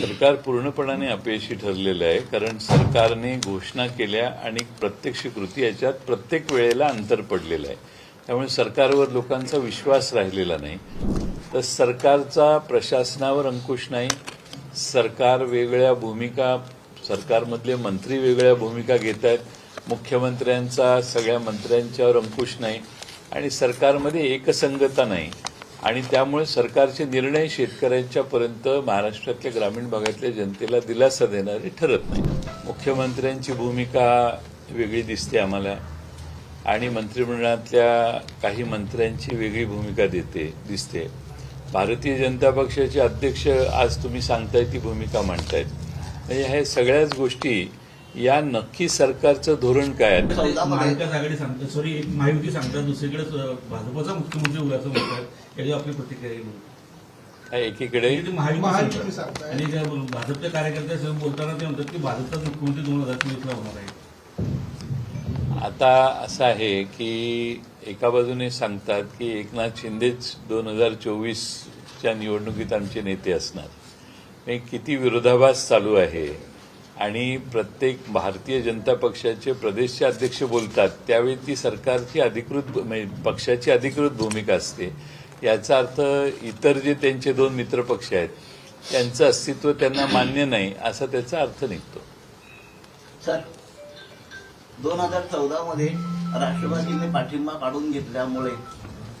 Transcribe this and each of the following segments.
सरकार पूर्णपणाने अपयशी ठरलेलं आहे कारण सरकारने घोषणा केल्या आणि प्रत्यक्ष कृती याच्यात प्रत्येक वेळेला अंतर पडलेलं आहे. त्यामुळे सरकारवर लोकांचा विश्वास राहिलेला नाही. तर सरकारचा प्रशासनावर अंकुश नाही. सरकार वेगळ्या भूमिका सरकारमधले मंत्री वेगळ्या भूमिका घेत आहेत. मुख्यमंत्र्यांचा सगळ्या मंत्र्यांच्यावर अंकुश नाही. आणि सरकारमध्ये एकसंगता नाही. आणि त्यामुळे सरकारचे निर्णय शेतकऱ्यांच्यापर्यंत महाराष्ट्रातल्या ग्रामीण भागातल्या जनतेला दिलासा देणारे ठरत नाही. मुख्यमंत्र्यांची भूमिका वेगळी दिसते आम्हाला. आणि मंत्रिमंडळातल्या काही मंत्र्यांची वेगळी भूमिका देते दिसते. भारतीय जनता पक्षाचे अध्यक्ष आज तुम्ही सांगताय ती भूमिका मांडतायत. म्हणजे ह्या सगळ्याच गोष्टी या नक्की सरकारचं धोरण काय आहे? चौदामध्ये महाविकास आघाडी सांगतात सॉरी महायुती सांगतात दुसरीकडे भाजपचा मुख्यमंत्री होईल असं म्हणतात. याची आपली प्रतिक्रिया एकीकडे? महायुती सांगतात. आणि त्या भाजपच्या कार्यकर्त्यांसह बोलताना ते म्हणतात की भाजपचाच मुख्यमंत्री दोन हजार चोवीसला होणार आहे. आता असं आहे की एका बाजूने सांगतात की एकनाथ शिंदेच दोन हजार चोवीसच्या निवडणुकीत आमचे नेते असणार. किती विरोधाभास चालू आहे आणि प्रत्येक भारतीय जनता पक्षाचे प्रदेशचे अध्यक्ष बोलतात त्यावेळी ती सरकारची अधिकृत म्हणजे पक्षाची अधिकृत भूमिका असते. याचा अर्थ इतर जे त्यांचे दोन मित्रपक्ष आहेत त्यांचं अस्तित्व त्यांना मान्य नाही असा त्याचा अर्थ निघतो. सर दोन हजार चौदा मध्ये राष्ट्रवादीने पाठिंबा काढून घेतल्यामुळे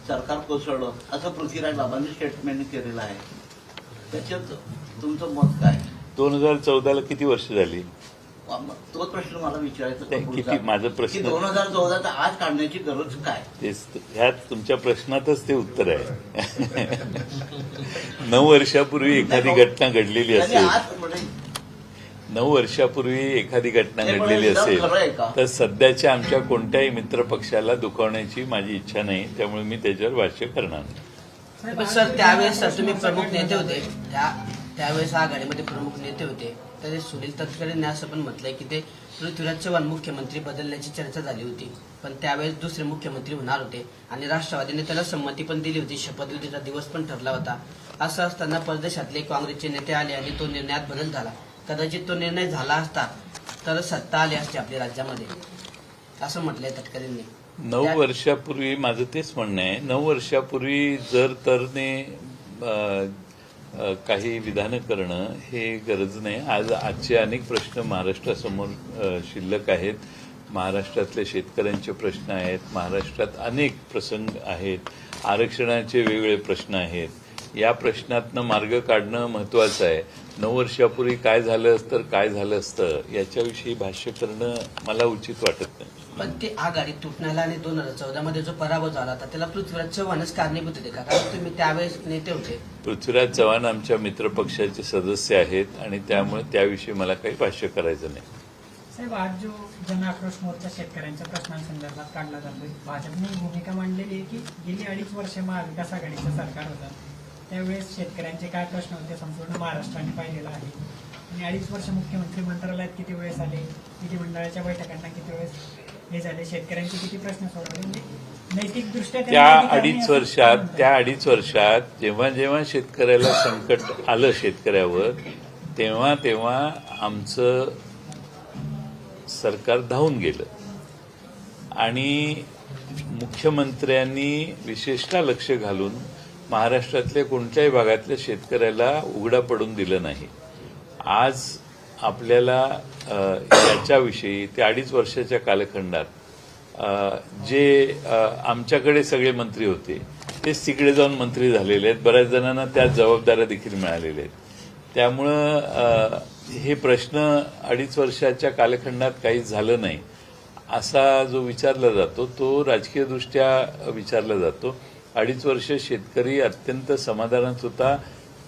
सरकार कोसळलं असं पृथ्वीराज बाबांनी स्टेटमेंट केलेलं आहे. त्याच्यात तुमचं मत काय? दोन हजार चौदाला किती वर्ष झाली? तोच प्रश्न मला विचारायचा किती? माझा प्रश्न- की दोन हजार चौदा तर आज काढण्याची गरज काय? तेच ह्यात तुमच्या प्रश्नातच ते उत्तर आहे. नऊ वर्षापूर्वी एखादी घटना घडलेली असेल. आज म्हणजे नऊ वर्षापूर्वी एखादी घटना घडलेली असेल? तर सध्याच्या आमच्या कोणत्याही मित्र पक्षाला दुखावण्याची माझी इच्छा नाही त्यामुळे मी त्याच्यावर भाष्य करणार नाही. सर त्यावेळेस सर तुम्ही प्रमुख नेते होते. त्या त्यावेळेस आघाडीमध्ये प्रमुख नेते होते. तर सुनील तटकरेंनी असं पण म्हटलंय की ते पृथ्वीराज चव्हाण मुख्यमंत्री बदलण्याची चर्चा झाली होती. पण त्यावेळेस दुसरे मुख्यमंत्री होणार होते आणि राष्ट्रवादीने त्याला संमती पण दिली होती. शपथविधीचा दिवस पण ठरला होता. असं असताना परदेशातले काँग्रेसचे नेते आले आणि तो निर्णयात बदल झाला. कदाचित तो निर्णय झाला असता तर सत्ता आली असती आपल्या राज्यामध्ये. असं म्हटलंय तटकरेंनी. नऊ वर्षापूर्वी माझं तेच म्हणणं आहे. नऊ वर्षापूर्वी जर तरने काही विधानं करणं हे गरज नाही. आज आजचे अनेक प्रश्न महाराष्ट्रासमोर शिल्लक आहेत. महाराष्ट्रातल्या शेतकऱ्यांचे प्रश्न आहेत. महाराष्ट्रात अनेक प्रसंग आहेत. आरक्षणाचे वेगवेगळे प्रश्न आहेत. या प्रश्नातनं मार्ग काढणं महत्वाचं आहे. नऊ वर्षापूर्वी काय झालं तर काय झालं असतं याच्याविषयी भाष्य करणं मला उचित वाटत नाही. पण ते आघाडी तुटण्याला आणि दोन हजार चौदा मध्ये जो पराभव झाला होता त्याला पृथ्वीराज चव्हाणच कारणीभूत होते का? कारण तुम्ही त्यावेळेस नेते होते. पृथ्वीराज चव्हाण आमच्या मित्रपक्षाचे सदस्य आहेत आणि त्यामुळे त्याविषयी मला काही भाष्य करायचं नाही. साहेब आज जो जन आक्रोश मोर्चा शेतकऱ्यांच्या प्रश्नांसंदर्भात काढला जातोय भाजपने ही भूमिका मांडलेली आहे की गेली अडीच वर्ष महाविकास आघाडीचं सरकार होतं? त्यावेळेस शेतकऱ्यांचे काय प्रश्न होते संपूर्ण महाराष्ट्राने पाहिलेलं आहे. आणि अडीच वर्ष मुख्यमंत्री मंत्रालयात किती वेळेस आले विधिमंडळाच्या बैठकांना किती वेळेस हे झाले शेतकऱ्यांचे किती प्रश्न सोडवले? म्हणजे नैतिकदृष्ट्या त्या अडीच वर्षात. त्या अडीच वर्षात जेव्हा जेव्हा शेतकऱ्याला संकट आलं शेतकऱ्यावर तेव्हा तेव्हा आमचं सरकार धावून गेलं. आणि मुख्यमंत्र्यांनी विशेषतः लक्ष घालून महाराष्ट्रातल्या कोणत्याही भागातल्या शेतकऱ्याला उघडा पडून दिलं नाही. आज आपल्याला याच्याविषयी त्या अडीच वर्षाच्या कालखंडात जे आमच्याकडे सगळे मंत्री होते तेच तिकडे जाऊन मंत्री झालेले आहेत. बऱ्याच जणांना त्या जबाबदाऱ्या देखील मिळालेल्या आहेत. त्यामुळं हे प्रश्न अडीच वर्षाच्या कालखंडात काही झालं नाही असा जो विचारला जातो तो राजकीयदृष्ट्या विचारला जातो. अडीच वर्ष शेतकरी अत्यंत समाधानात होता.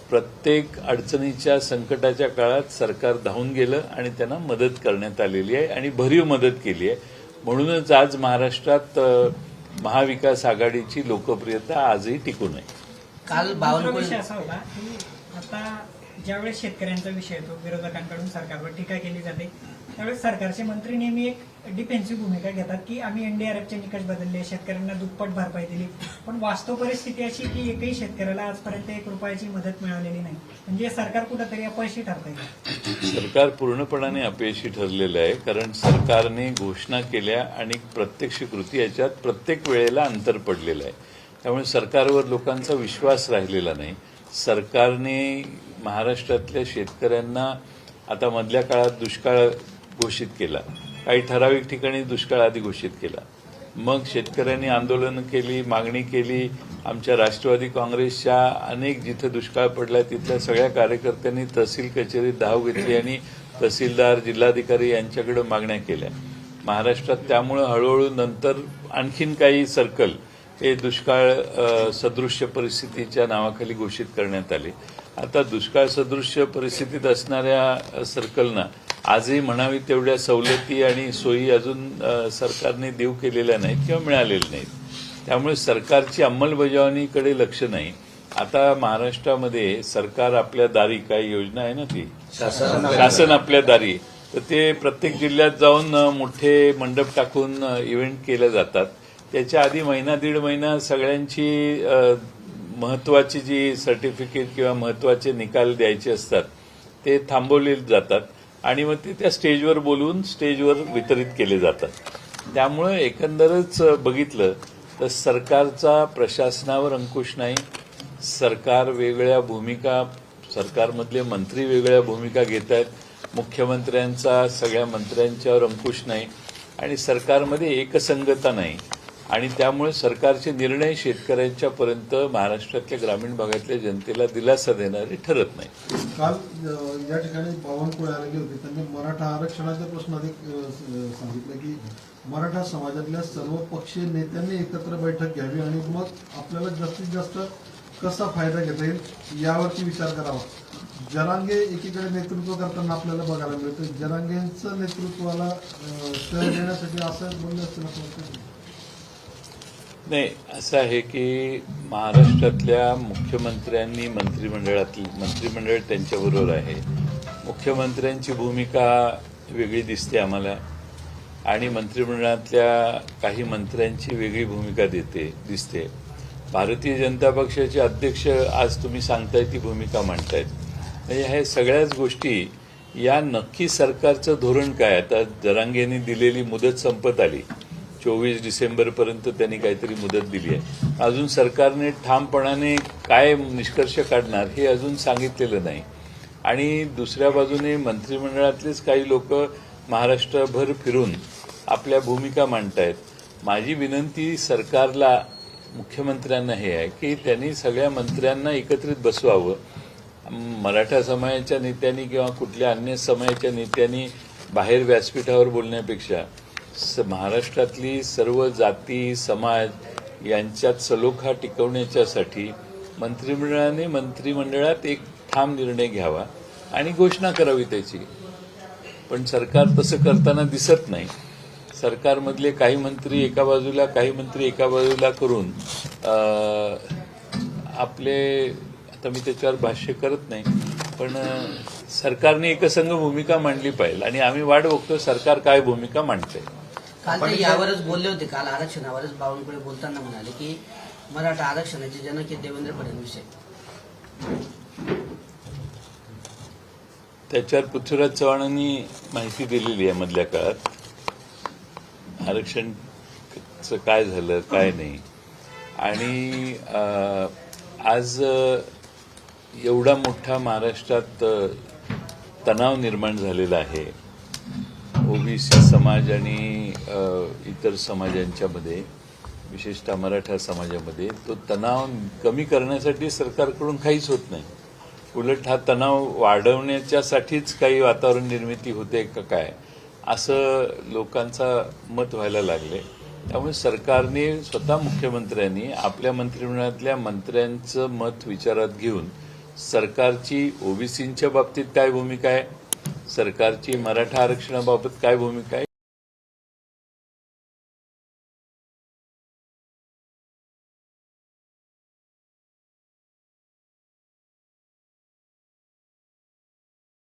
प्रत्येक अडचणीच्या संकटाच्या काळात सरकार धावून गेलं आणि त्यांना मदत करण्यात आलेली आहे आणि भरीव मदत केली आहे. म्हणूनच आज महाराष्ट्रात महाविकास आघाडीची लोकप्रियता आजही टिकून आहे. काल बावनकुळे ज्यावेळेस शेतकऱ्यांचा विषय येतो विरोधकांकडून सरकारवर टीका केली जाते त्यावेळेस सरकारचे मंत्री नेहमी एक डिफेन्सिव्ह भूमिका घेतात की आम्ही एनडीआरएफचे निकष बदलले शेतकऱ्यांना दुप्पट भरपाई दिली. पण वास्तव परिस्थिती अशी की एकही शेतकऱ्याला आजपर्यंत एक रुपयाची मदत मिळालेली नाही. म्हणजे सरकार कुठंतरी अपयशी ठरत आहे सरकार पूर्णपणाने अपयशी ठरलेलं आहे कारण सरकारने घोषणा केल्या आणि प्रत्यक्ष कृती याच्यात प्रत्येक वेळेला अंतर पडलेलं आहे. त्यामुळे सरकारवर लोकांचा विश्वास राहिलेला नाही. सरकारने महाराष्ट्रातल्या शेतकऱ्यांना आता मधल्या काळात दुष्काळ घोषित केला. काही ठराविक ठिकाणी दुष्काळ आधी घोषित केला. मग शेतकऱ्यांनी आंदोलनं केली मागणी केली. आमच्या राष्ट्रवादी काँग्रेसच्या अनेक जिथं दुष्काळ पडला तिथल्या सगळ्या कार्यकर्त्यांनी तहसील कचेरीत धाव घेतली आणि तहसीलदार जिल्हाधिकारी यांच्याकडे मागण्या केल्या. महाराष्ट्रात त्यामुळं हळूहळू नंतर आणखीन काही सर्कल हे दुष्काळ सदृश्य परिस्थितीच्या नावाखाली घोषित करण्यात आले. आता दुष्काळ सदृश्य परिस्थितीत असणाऱ्या सर्कलना आजही म्हणावी तेवढ्या सवलती आणि सोयी अजून सरकारने देऊ केलेल्या नाहीत किंवा मिळालेल्या नाहीत. त्यामुळे सरकारची अंमलबजावणीकडे लक्ष नाही. आता महाराष्ट्रामध्ये सरकार आपल्या दारी काही योजना आहे ना ती? शासन. आपल्या दारी. तर ते प्रत्येक जिल्ह्यात जाऊन मोठे मंडप टाकून इव्हेंट केले जातात. त्याच्या आधी महिना दीड महिना सगळ्यांची महत्त्वाची महत्वाची जी सर्टिफिकेट किंवा महत्त्वाचे निकाल द्यायचे असतात ते थांबवले जातात आणि मग ते त्या स्टेजवर बोलवून स्टेजवर वितरित केले जातात. त्यामुळं एकंदरच बघितलं तर सरकारचा प्रशासनावर अंकुश नाही. सरकार वेगळ्या भूमिका सरकारमधले मंत्री वेगळ्या भूमिका घेत आहेत. मुख्यमंत्र्यांचा सगळ्या मंत्र्यांच्यावर अंकुश नाही. आणि सरकारमध्ये एकसंगता नाही. आणि त्यामुळे सरकारचे निर्णय शेतकऱ्यांच्यापर्यंत महाराष्ट्रातल्या ग्रामीण भागातल्या जनतेला दिलासा देणारे ठरत नाही. काल या ठिकाणी बावनकुळे आले होते त्यांनी मराठा आरक्षणाच्या प्रश्नात एक सांगितलं की मराठा समाजातल्या सर्व पक्षीय नेत्यांनी एकत्र बैठक घ्यावी आणि मग आपल्याला जास्तीत जास्त कसा फायदा घेता येईल यावरती विचार करावा. जरांगे एकीकडे नेतृत्व करताना आपल्याला बघायला मिळतं जरांगेंचं नेतृत्वाला देण्यासाठी असं बोललं असतं नाही असं आहे की महाराष्ट्रातल्या मुख्यमंत्र्यांनी मंत्रिमंडळातली मंत्रिमंडळ त्यांच्याबरोबर आहे. मुख्यमंत्र्यांची भूमिका वेगळी दिसते आम्हाला. आणि मंत्रिमंडळातल्या काही मंत्र्यांची वेगळी भूमिका देते दिसते. भारतीय जनता पक्षाचे अध्यक्ष आज तुम्ही सांगताय ती भूमिका मांडतायत. म्हणजे ह्या सगळ्याच गोष्टी या नक्की सरकारचं धोरण काय? आता जरांगेने दिलेली मुदत संपत आली. चोवीस डिसेंबरपर्यंत त्यांनी काहीतरी मुदत दिली आहे. अजून सरकारने ठामपणाने काय निष्कर्ष काढणार हे अजून सांगितलेलं नाही. आणि दुसऱ्या बाजूने मंत्रिमंडळातलेच काही लोक महाराष्ट्रभर फिरून आपल्या भूमिका मांडतायत. माझी विनंती सरकारला मुख्यमंत्र्यांना हे आहे की त्यांनी सगळ्या मंत्र्यांना एकत्रित बसवावं. मराठा समाजाच्या नेत्यांनी किंवा कुठल्या अन्य समाजाच्या नेत्यांनी बाहेर व्यासपीठावर बोलण्यापेक्षा महाराष्ट्रातली सर्व जाती समाज यांच्यात सलोखा टिकवण्याच्यासाठी मंत्रिमंडळाने मंत्रिमंडळात एक ठाम निर्णय घ्यावा आणि घोषणा करावी त्याची. पण सरकार तसं करताना दिसत नाही. सरकारमधले काही मंत्री एका बाजूला काही मंत्री एका बाजूला करून आपले आता मी त्याच्यावर भाष्य करत नाही पण सरकारने एकसंघ भूमिका मांडली पाहिजे आणि आम्ही वाट बघतो सरकार काय भूमिका मांडते काल ते यावरच बोलले होते काल आरक्षणावरच बावनकुळे बोलताना म्हणाले की मराठा आरक्षणाचे जनक हे देवेंद्र फडणवीस आहे त्याच्यावर पृथ्वीराज चव्हाणांनी माहिती दिलेली आहे मधल्या काळात. आरक्षणचं काय झालं काय नाही. आणि अं, आज एवढा मोठा महाराष्ट्रात तणाव निर्माण झालेला आहे. ओबीसी समाज आणि इतर समाजांच्यामध्ये विशेषतः मराठा समाजामध्ये तो तणाव कमी करण्यासाठी सरकारकडून काहीच होत नाही. उलट हा तणाव वाढवण्याच्यासाठीच काही वातावरण निर्मिती होते का काय असं लोकांचा मत व्हायला लागले. त्यामुळे सरकारने स्वतः मुख्यमंत्र्यांनी आपल्या मंत्रिमंडळातल्या मंत्र्यांचं मत विचारात घेऊन सरकारची ओबीसींच्या बाबतीत काय भूमिका आहे? सरकारची मराठा आरक्षणाबाबत काय भूमिका आहे?